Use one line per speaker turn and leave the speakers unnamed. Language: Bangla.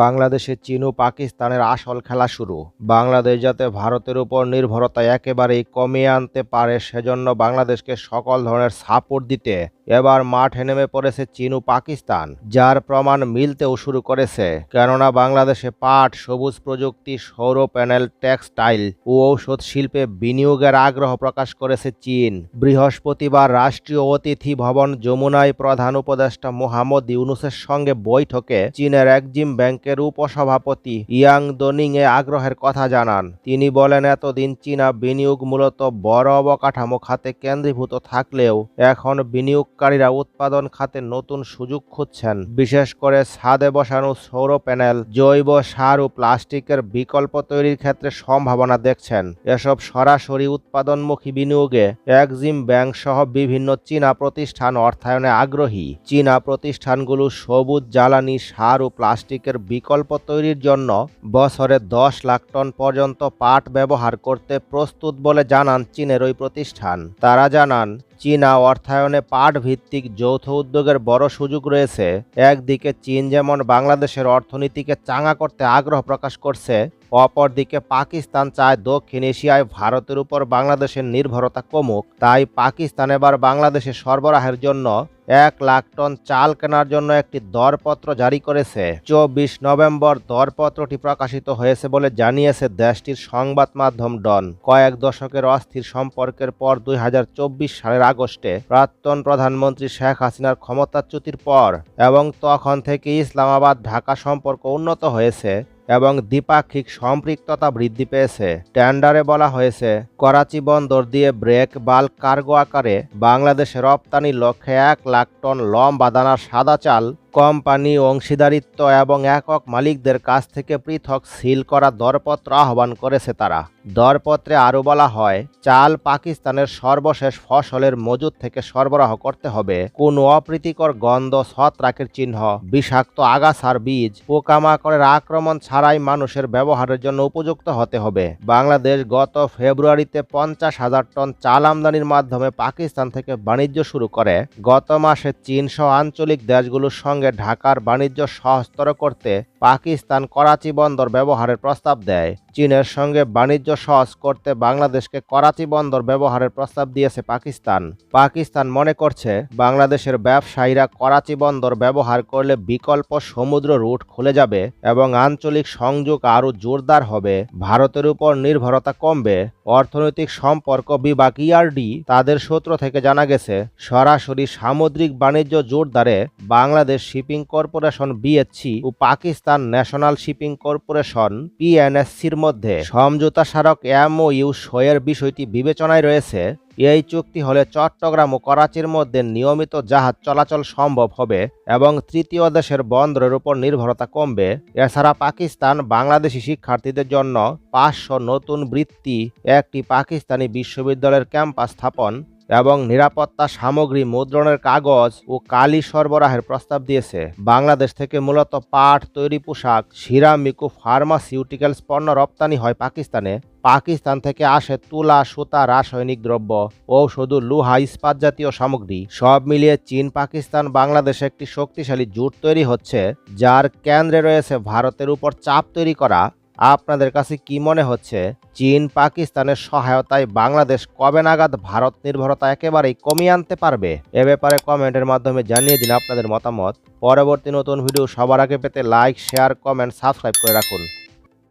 বাংলাদেশে চীন ও পাকিস্তানের আসল খেলা শুরু। বাংলাদেশ যাতে ভারতের উপর নির্ভরতা একেবারেই কমিয়ে আনতে পারে, সেজন্য বাংলাদেশকে সকল ধরনের সাপোর্ট দিতে এবার মাঠে নেমে পড়েছে চীন ও পাকিস্তান, যার প্রমাণ মিলতেও শুরু করেছে। কেননা বাংলাদেশে পাট, সবুজ প্রযুক্তি, সৌর প্যানেল, টেক্সটাইল ও ঔষধ শিল্পে বিনিয়োগের আগ্রহ প্রকাশ করেছে চীন। বৃহস্পতিবার রাষ্ট্রীয় অতিথি ভবন যমুনায় প্রধান উপদেষ্টা মোহাম্মদ ইউনুসের সঙ্গে বৈঠকে চীনের একজিম ব্যাংকের উপসভাপতি ইয়াং দোনিং এ আগ্রহের কথা জানান। তিনি বলেন, এতদিন চীনা বিনিয়োগ মূলত বড় অবকাঠামো খাতে কেন্দ্রীভূত থাকলেও এখন বিনিয়োগকারীরা উৎপাদন খাতে নতুন সুযোগ খুঁজছেন। বিশেষ করে ছাদে বসানো সৌর প্যানেল, জৈব সার ও প্লাস্টিকের বিকল্প তৈরির ক্ষেত্রে সম্ভাবনা দেখছেন। এসব সরাসরি উৎপাদনমুখী বিনিয়োগে একজিম ব্যাংক সহ বিভিন্ন চীনা প্রতিষ্ঠান অর্থায়নে আগ্রহী। চীনা প্রতিষ্ঠানগুলো সবুজ, জ্বালানি, সার ও প্লাস্টিকের বিকল্প তৈরির জন্য বছরে দশ লাখ টন পর্যন্ত পাট ব্যবহার করতে প্রস্তুত বলে জানান চীনের ওই প্রতিষ্ঠান। তারা জানান চীনা অর্থায়নে পাট ভিত্তিক যৌথ উদ্যোগের বড় সুযোগ রয়েছে। একদিকে চীন যেমন বাংলাদেশের অর্থনীতিকে চাঙা করতে আগ্রহ প্রকাশ করছে অপরদিকে পাকিস্তান চায় দক্ষিণ এশিয়ায় ভারতের উপর বাংলাদেশের নির্ভরতা কমুক। তাই পাকিস্তান এবার বাংলাদেশে সরবরাহের জন্য এক লাখ টন চাল কেনার জন্য একটি দরপত্র জারি করেছে। চব্বিশ নভেম্বর দরপত্রটি প্রকাশিত হয়েছে বলে জানিয়েছে দেশটির সংবাদ মাধ্যম ডন। কয়েক দশকের অস্থির সম্পর্কের পর দুই হাজার চব্বিশ সালের আগস্টে প্রাক্তন প্রধানমন্ত্রী শেখ হাসিনার ক্ষমতাচ্যুতির পর এবং তখন থেকে ইসলামাবাদ ঢাকা সম্পর্ক উন্নত হয়েছে। এবং দ্বিপাক্ষিক সম্পৃক্ততা বৃদ্ধি পেয়েছে। টেন্ডারে বলা হয়েছে, করাচি বন্দর দিয়ে ব্রেক বাল কার্গো আকারে বাংলাদেশে রপ্তানি লক্ষ্যে এক লাখ টন লম বাদানার সাদা চাল কোম্পানি, অংশীদারিত্ব এবং একক মালিকদের কাছ থেকে পৃথক সিল করা দরপত্র আহ্বান করেছে তারা। দরপত্রে আরও বলা হয়, চাল পাকিস্তানের সর্বশেষ ফসলের মজুদ থেকে সরবরাহ করতে হবে। কোনো অপ্রীতিকর গন্ধ, ছত্রাকের চিহ্ন, বিষাক্ত আগাছার বীজ, পোকামাকড়ের আক্রমণ ছাড়াই মানুষের ব্যবহারের জন্য উপযুক্ত হতে হবে। বাংলাদেশ গত ফেব্রুয়ারিতে পঞ্চাশ হাজার টন চাল আমদানির মাধ্যমে পাকিস্তান থেকে বাণিজ্য শুরু করে। গত মাসে চীন সহ আঞ্চলিক দেশগুলোর সঙ্গে সঙ্গে ঢাকার বাণিজ্য সহজতর করতে পাকিস্তান করাচি বন্দর ব্যবহারের প্রস্তাব দেয়। চীনের সঙ্গে বাণিজ্য সহজ করতে বাংলাদেশকে করাচি বন্দর ব্যবহারের প্রস্তাব দিয়েছে পাকিস্তান। পাকিস্তান মনে করছে, বাংলাদেশের ব্যবসায়ীরা করাচি বন্দর ব্যবহার করলে বিকল্প সমুদ্র রুট খুলে যাবে এবং আঞ্চলিক সংযোগ আরও জোরদার হবে। ভারতের উপর নির্ভরতা কমবে। অর্থনৈতিক সম্পর্ক বিভাগ ইআরডি তাদের সূত্র থেকে জানা গেছে, সরাসরি সামুদ্রিক বাণিজ্য জোরদারে বাংলাদেশ শিপিং কর্পোরেশন বিএসসি ও পাকিস্তান ন্যাশনাল শিপিং কর্পোরেশন পিএনএসসির মধ্যে সমঝোতা স্মারক এমওইউ সইয়ের বিষয়টি বিবেচনায় রয়েছে। এই চুক্তি হলে চট্টগ্রাম ও করাচির মধ্যে নিয়মিত জাহাজ চলাচল সম্ভব হবে এবং তৃতীয় দেশের বন্দরের উপর নির্ভরতা কমবে। এছাড়া পাকিস্তান বাংলাদেশি শিক্ষার্থীদের জন্য পাঁচশো নতুন বৃত্তি, একটি পাকিস্তানি বিশ্ববিদ্যালয়ের ক্যাম্পাস স্থাপন এবং নিরাপত্তা সামগ্রী, মুদ্রণের কাগজ ও কালি সরবরাহের প্রস্তাব দিয়েছে। বাংলাদেশ থেকে মূলত পাট, তৈরি পোশাক সিরামিক ও ফার্মাসিউটিক্যালস পণ্য রপ্তানি হয় পাকিস্তানে। পাকিস্তান থেকে আসে তুলা, সুতা, রাসায়নিক দ্রব্য, ঔষধ লুহা, ইস্পাত জাতীয় সামগ্রী। সব মিলিয়ে চীন, পাকিস্তান, বাংলাদেশে একটি শক্তিশালী জোট তৈরি হচ্ছে, যার কেন্দ্রে রয়েছে ভারতের উপর চাপ তৈরি করা। আপনাদের কাছে কি মনে হচ্ছে? চীন, পাকিস্তানের সহায়তায় বাংলাদেশ কবে নাগাদ ভারত নির্ভরতা একেবারেই কমিয়ে আনতে পারবে? এ ব্যাপারে কমেন্টের মাধ্যমে জানিয়ে দিন আপনাদের মতামত। পরবর্তী নতুন ভিডিও সবার আগে পেতে লাইক, শেয়ার, কমেন্ট, সাবস্ক্রাইব করে রাখুন।